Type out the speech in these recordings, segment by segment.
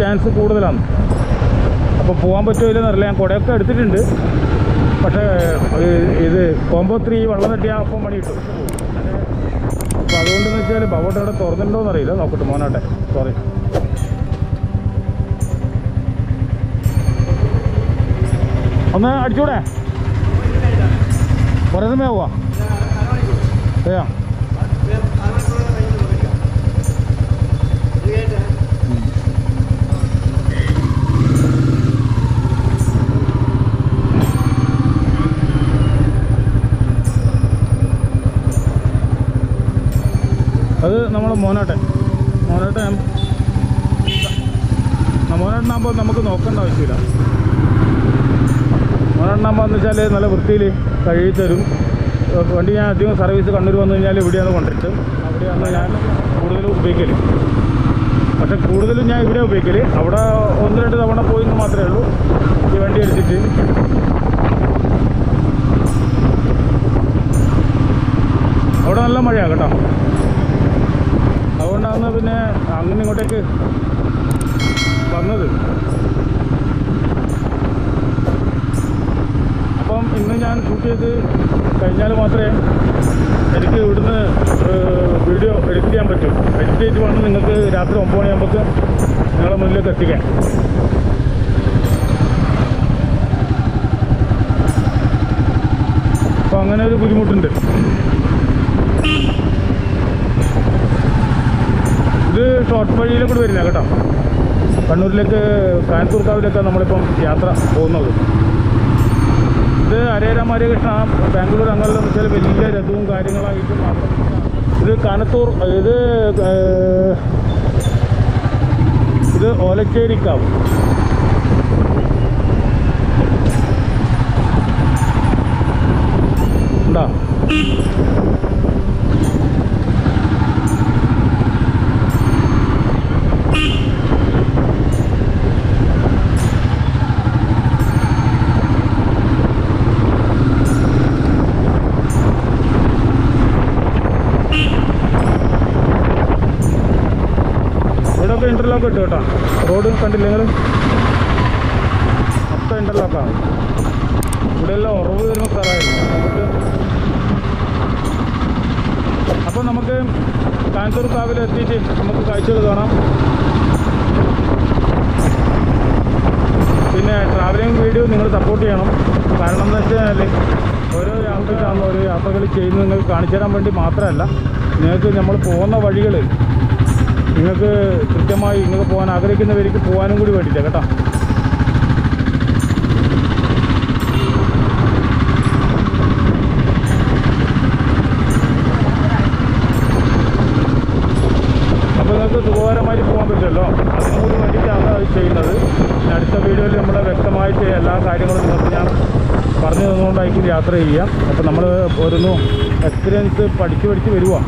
Chance കൂടുതലാണ്. അപ്പോൾ പോകാൻ പറ്റുമോ ഇല്ലെന്ന് അറിയില്ല. ഞാൻ കുടയൊക്കെ എടുത്തിട്ടുണ്ട്. പക്ഷേ ഇത് കോമ്പോ ത്രീ വെള്ളം തട്ടിയാൽ അപ്പം പണി കിട്ടും. അപ്പോൾ അതുകൊണ്ടെന്ന് വെച്ചാൽ ബവോട്ട് അവിടെ തുറന്നിട്ടുണ്ടോ എന്നറിയില്ല നോക്കട്ടെ മോനാട്ടെ. സോറി ഒന്ന് അടിച്ചൂടെ? കുറേ സമയമാവുക അതെയോ അത് നമ്മൾ മോനോട്ടെ. മോനോട്ടെ മോനോട്ടനാകുമ്പോൾ നമുക്ക് നോക്കേണ്ട ആവശ്യമില്ല. മോനോട്ടനാകുമ്പോൾ എന്ന് വെച്ചാൽ നല്ല വൃത്തിയിൽ കഴുകി തരും. വണ്ടി ഞാൻ അധികം സർവീസ് കണ്ണൂർ വന്നു കഴിഞ്ഞാൽ ഇവിടെയാണ് കൊണ്ടിട്ട് അവിടെയാണ് ഞാൻ കൂടുതലും ഉപയോഗിക്കൽ പക്ഷെ കൂടുതലും ഞാൻ ഇവിടെ ഉപയോഗിക്കൽ അവിടെ ഒന്ന് രണ്ട് തവണ പോയി എന്ന് മാത്രമേ ഉള്ളൂ. ഈ വണ്ടി എടുത്തിട്ട്. അവിടെ നല്ല മഴയാണ് കേട്ടോ. അതുകൊണ്ടാണ് പിന്നെ അങ്ങനെ ഇങ്ങോട്ടേക്ക് വന്നത്. അപ്പം ഇന്ന് ഞാൻ ഷൂട്ട് ചെയ്ത് കഴിഞ്ഞാൽ മാത്രമേ എനിക്ക് ഇവിടുന്ന് വീഡിയോ എഡിറ്റ് ചെയ്യാൻ പറ്റൂ. എഡിറ്റ് ചെയ്ത് വേണം നിങ്ങൾക്ക് രാത്രി ഒമ്പത് മണിയാകുമ്പോൾ നിങ്ങളുടെ മുന്നിലേക്ക് എത്തിക്കാൻ. അപ്പോൾ അങ്ങനെ ഒരു ബുദ്ധിമുട്ടുണ്ട്. ഇത് ഷോർട്ട് വഴിയിലും കൂടി വരുന്ന കേട്ടോ. കണ്ണൂരിലേക്ക് കാനത്തൂർക്കാവിലേക്ക് നമ്മളിപ്പം യാത്ര പോകുന്നത്. ഇത് ഹരേരാമാര്യ കൃഷ്ണ ബാംഗ്ലൂർ അങ്ങനെയുള്ള വെച്ചാൽ വലിയ രഥവും കാര്യങ്ങളായിട്ടും ഇത് കനത്തൂർ ഇത് ഇത് ഓലച്ചേരിക്കാവ് ഉണ്ടോ? ഇന്റർലോക്ക് ഇട്ട് കേട്ടോ റോഡ് കണ്ടില്ല നിങ്ങൾ മൊത്തം ഇന്റർലോക്കാണ് ഇവിടെയെല്ലാം ഉറവ് വരുന്ന സ്ഥലമായിരുന്നു. അപ്പോൾ നമുക്ക് കാൻസൂർ കാവിൽ എത്തിയിട്ട് നമുക്ക് കാഴ്ചകൾ കാണാം. പിന്നെ ട്രാവലിംഗ് വീഡിയോ നിങ്ങൾ സപ്പോർട്ട് ചെയ്യണം. കാരണം എന്ന് വെച്ചാൽ ഓരോ യാത്രയ്ക്കാണ് ഓരോ യാത്രകൾ ചെയ്യുന്നത് നിങ്ങൾക്ക് കാണിച്ചു തരാൻ വേണ്ടി മാത്രമല്ല. നിങ്ങൾക്ക് നമ്മൾ പോകുന്ന വഴികൾ നിങ്ങൾക്ക് കൃത്യമായി നിങ്ങൾക്ക് പോകാൻ ആഗ്രഹിക്കുന്നവർക്ക് പോകാനും കൂടി വേണ്ടിയിട്ടാണ് കേട്ടോ. അപ്പോൾ നിങ്ങൾക്ക് സുഖകരമായിട്ട് പോകാൻ പറ്റുമല്ലോ അതിനും കൂടി വേണ്ടിയിട്ടാണ് അത് ചെയ്യുന്നത്. അടുത്ത വീഡിയോയിൽ നമ്മൾ വ്യക്തമായിട്ട് എല്ലാ കാര്യങ്ങളും നിങ്ങൾക്ക് ഞാൻ പറഞ്ഞു തന്നുകൊണ്ടായിരിക്കും യാത്ര ചെയ്യാം. അപ്പോൾ നമ്മൾ ഓരോന്നും എക്സ്പീരിയൻസ് പഠിച്ച് പഠിച്ച് വരുവാ.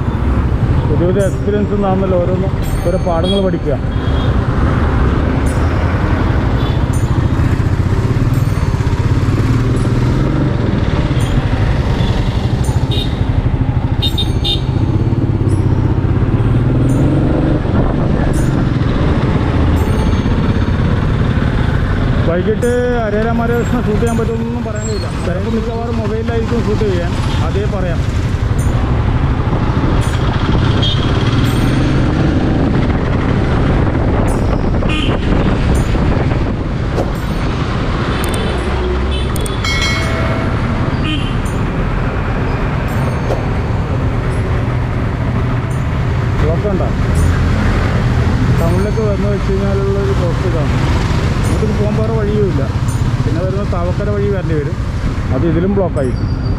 പുതിയ പുതിയ എക്സ്പീരിയൻസ് എന്നാണല്ലോ ഓരോന്നും ഓരോ പാഠങ്ങൾ പഠിക്കുക. വൈകിട്ട് ഹരേരാമാരകൃഷ്ണ ഷൂട്ട് ചെയ്യാൻ പറ്റുമെന്നൊന്നും പറയാൻ കഴിയില്ല മിക്കവാറും മൊബൈലിലായിരിക്കും ഷൂട്ട് ചെയ്യാൻ. അതേ പറയാം. bye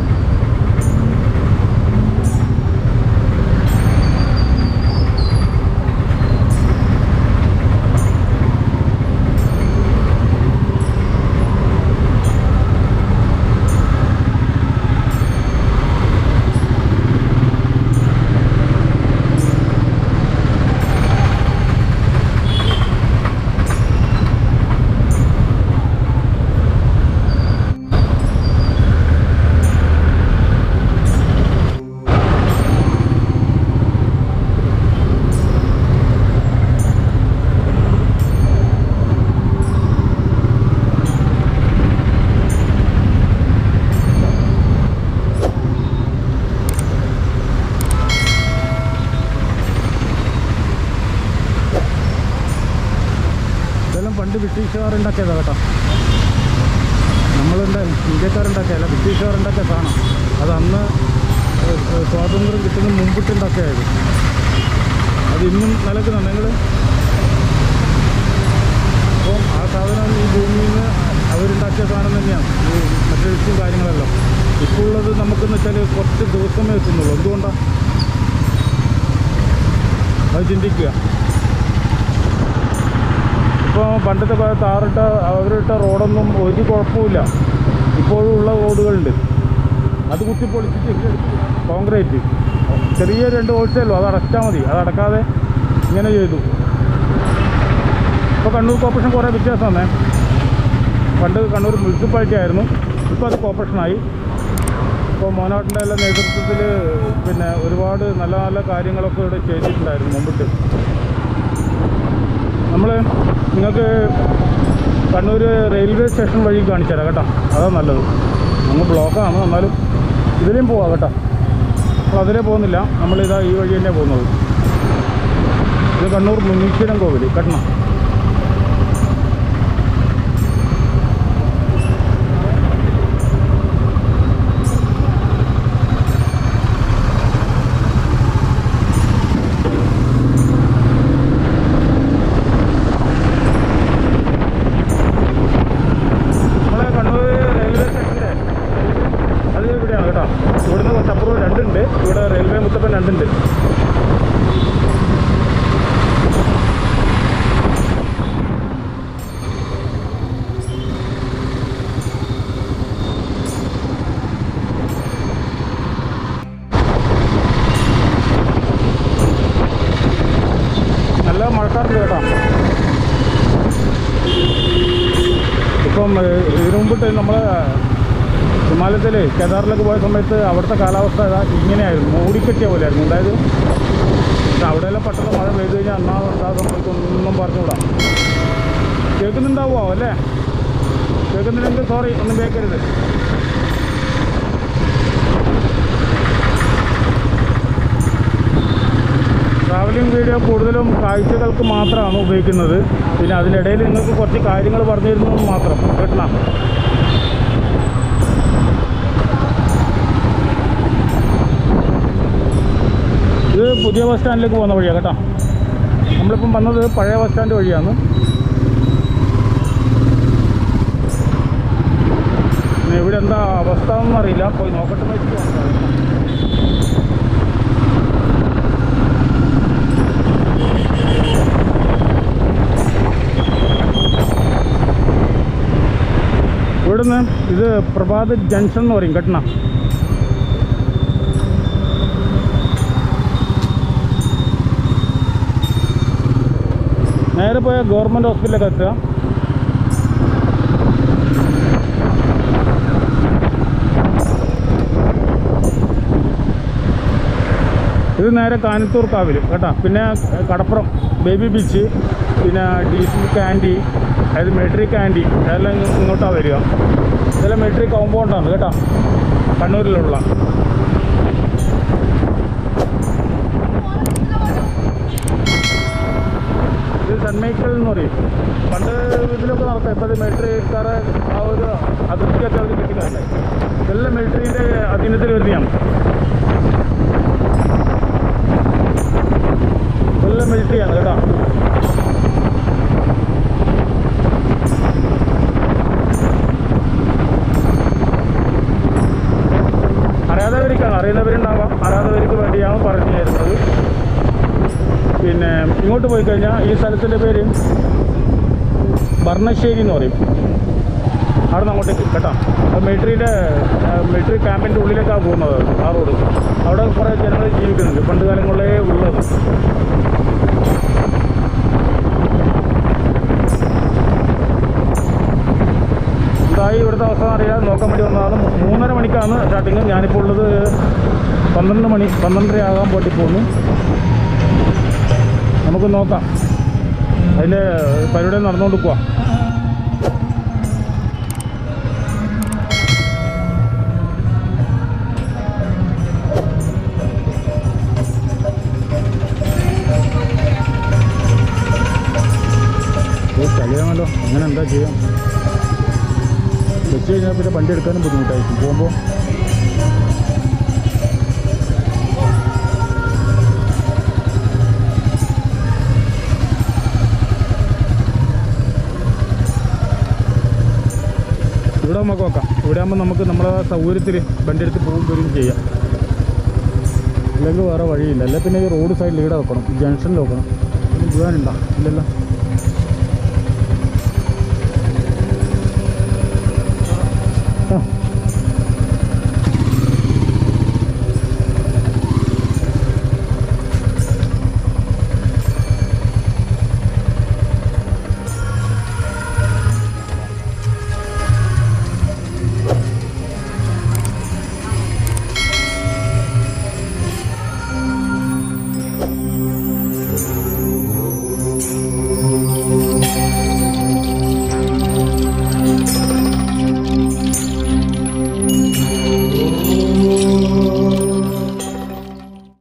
ബ്രിട്ടീഷുകാരുണ്ടാക്കിയതാണ് കേട്ടോ. നമ്മളുണ്ട് ഇന്ത്യക്കാരുണ്ടാക്കിയല്ല ബ്രിട്ടീഷുകാരുണ്ടാക്കിയ സാധനം. അത് അന്ന് സ്വാതന്ത്ര്യം കിട്ടുന്ന മുമ്പിട്ടുണ്ടാക്കിയത് അത് ഇന്നും നിലക്കുന്നുണ്ട് നിങ്ങൾ അപ്പം ആ സാധനം ഈ ഭൂമിയിൽ നിന്ന് അവരുണ്ടാക്കിയ സാധനം തന്നെയാണ്. ഈ മെറ്റീരിയൽസും കാര്യങ്ങളെല്ലാം. ഇപ്പോൾ ഉള്ളത് നമുക്കെന്ന് വെച്ചാൽ കുറച്ച് ദിവസമേ എത്തുന്നുള്ളൂ. എന്തുകൊണ്ടാണ് അത് ചിന്തിക്കുക. ഇപ്പോൾ പണ്ടത്തെ താറിട്ട അവരിട്ട റോഡൊന്നും ഒരു കുഴപ്പമില്ല ഇപ്പോഴും ഉള്ള റോഡുകളുണ്ട്. അത് കുത്തി പൊളിച്ചിട്ട് കോൺക്രീറ്റ്. ചെറിയ രണ്ട് ഹോൾസേലോ അത് അടച്ചാൽ മതി. അത് അടക്കാതെ ഇങ്ങനെ ചെയ്തു. ഇപ്പോൾ കണ്ണൂർ കോർപ്പറേഷൻ കുറേ വ്യത്യാസമാണ്. പണ്ട് കണ്ണൂർ മുനിസിപ്പാലിറ്റി ആയിരുന്നു. ഇപ്പോൾ അത് കോർപ്പറേഷനായി. ഇപ്പോൾ മോനാട്ടിന്റെ എല്ലാം നേതൃത്വത്തിൽ പിന്നെ ഒരുപാട് നല്ല നല്ല കാര്യങ്ങളൊക്കെ ഇവിടെ ചെയ്തിട്ടുണ്ടായിരുന്നു മുമ്പിട്ട്. നമ്മൾ നിങ്ങൾക്ക് കണ്ണൂർ റെയിൽവേ സ്റ്റേഷൻ വഴി കാണിച്ചു തരാം കേട്ടോ. അതാണ് നല്ലത്. നമ്മൾ ബ്ലോക്കാണ് എന്നാലും ഇതിലേയും പോവാം കേട്ടോ. അപ്പോൾ അതിലേ പോകുന്നില്ല. നമ്മളിതാ ഈ വഴി തന്നെ പോകുന്നത്. ഇത് കണ്ണൂർ മുനീശ്വരം കോവിൽ കട്ടണം നമ്മളെ കണ്ണൂർ റെയിൽവേ സ്റ്റേഷന്റെ അത് ഇവിടെയാണ് കേട്ടോ ഇവിടുന്ന് കുറച്ച് അപ്പുറം രണ്ടുണ്ട് ഇവിടെ റെയിൽവേ മുത്തപ്പൻ രണ്ടുണ്ട് നല്ല മഴക്കാറുണ്ട് കേട്ടോ ഇപ്പം ഏഹ്, ഇതിനു മുമ്പിട്ട് നമ്മൾ ഹിമാലയത്തിൽ കേദാറിലേക്ക് പോയ സമയത്ത് അവിടുത്തെ കാലാവസ്ഥ ഇങ്ങനെയായിരുന്നു. മൂടിക്കെട്ടിയ പോലെയായിരുന്നു. അതായത് അവിടെയെല്ലാം പെട്ടെന്ന് മഴ പെയ്തു കഴിഞ്ഞാൽ എന്നാ ഉണ്ടാകും ഒന്നും പറഞ്ഞുകൂടാ. കേൾക്കുന്നുണ്ടാവുമോ അല്ലേ? കേൾക്കുന്നില്ലെങ്കിൽ സോറി ഒന്നും കേൾക്കരുത്. ട്രാവലിംഗ് വീഡിയോ കൂടുതലും കാഴ്ചകൾക്ക് മാത്രമാണ് ഉപയോഗിക്കുന്നത്. പിന്നെ അതിനിടയിൽ നിങ്ങൾക്ക് കുറച്ച് കാര്യങ്ങൾ പറഞ്ഞു മാത്രം. കേട്ടണം? ഇത് പുതിയ ബസ് സ്റ്റാൻഡിലേക്ക് പോകുന്ന വഴിയാണ് കേട്ടോ. നമ്മളിപ്പം വന്നത് പഴയ ബസ് സ്റ്റാൻഡ് വഴിയാണ്. ഇവിടെ എന്താ അവസ്ഥ എന്ന് അറിയില്ല. പോയി നോക്കട്ടെ ഇവിടുന്ന് ഇത് പ്രഭാത് ജംഗ്ഷൻ എന്ന് പറയും കെട്ടണ? നേരെ പോയാൽ ഗവൺമെന്റ് ഹോസ്പിറ്റലൊക്കെ എത്തുക. ഇത് നേരെ കാനത്തൂർ കാവിൽ കേട്ടോ. പിന്നെ കടപ്പുറം ബേബി ബീച്ച് പിന്നെ ഡി സി ക്യാൻഡി അതായത് മെട്രിക് ക്യാൻഡി അതെല്ലാം ഇങ്ങ- ഇങ്ങോട്ടാണ് വരിക. ഇതെല്ലാം മെട്രിക് കോമ്പൗണ്ടാണ് കേട്ടോ. കണ്ണൂരിലുള്ള. എന്ന് പണ്ട് ഇതിലൊക്കെ നടക്കാം ഇപ്പോൾ മിലിറ്ററിക്കാരെ ആ ഒരു അതിർത്തിയൊക്കെ അവർ കിട്ടിക്കാറില്ലേ ഇതെല്ലാം മിലിറ്ററിന്റെ അധീനത്തിൽ വരുന്നതാണ്. എല്ലാം മിലിറ്ററിയാണ് കേട്ടോ അറിയാത്തവർക്കാണ് അറിയുന്നവരുണ്ടാവാം അറിയാത്തവർക്ക് വേണ്ടിയാണ് പറഞ്ഞു തരുന്നത് പിന്നെ ഇങ്ങോട്ട് പോയി കഴിഞ്ഞാൽ ഈ സ്ഥലത്തിന്റെ പേര് ഭർണശ്ശേരി എന്ന് പറയും. അവിടെ നിന്ന് അങ്ങോട്ടേക്ക് കേട്ടോ. അത് മിലിറ്ററിയുടെ മിലിറ്ററി ക്യാമ്പിന്റെ ഉള്ളിലേക്കാണ് പോകുന്നത് ആ റോഡ് അവിടെ കുറേ ജനങ്ങൾ ജീവിക്കുന്നുണ്ട്. പണ്ട് കാലങ്ങളിലേ ഉള്ളത്. എന്തായി ഇവിടുത്തെ അവസ്ഥ അറിയാതെ നോക്കാൻ വേണ്ടി വന്നതാണ്. മൂന്നര മണിക്കാണ് സ്റ്റാർട്ടിങ് ഞാനിപ്പോൾ ഉള്ളത് പന്ത്രണ്ട് മണി പന്ത്രണ്ടര ആകാൻ പോട്ടി പോകുന്നു. നമുക്ക് നോക്കാം. അതിന്റെ പരിപാടി നടന്നുകൊണ്ട് പോവാ. കഴിയാമല്ലോ അങ്ങനെ എന്താ വെച്ച് കഴിഞ്ഞാൽ പിന്നെ വണ്ടി എടുക്കാനും ബുദ്ധിമുട്ടായിരിക്കും. പോകുമ്പോൾ ഇവിടെ നമുക്ക് നോക്കാം. ഇവിടെ ആകുമ്പോൾ നമുക്ക് നമ്മളെ സൗകര്യത്തിൽ വണ്ടി എടുത്ത് പോകും വരും ചെയ്യാം. അല്ലെങ്കിൽ വേറെ വഴിയില്ല. അല്ലെങ്കിൽ പിന്നെ ഈ റോഡ് സൈഡിൽ ഇവിടെ വെക്കണം ജംഗ്ഷനിൽ വെക്കണം പോകാനുണ്ടോ ഇല്ലല്ലോ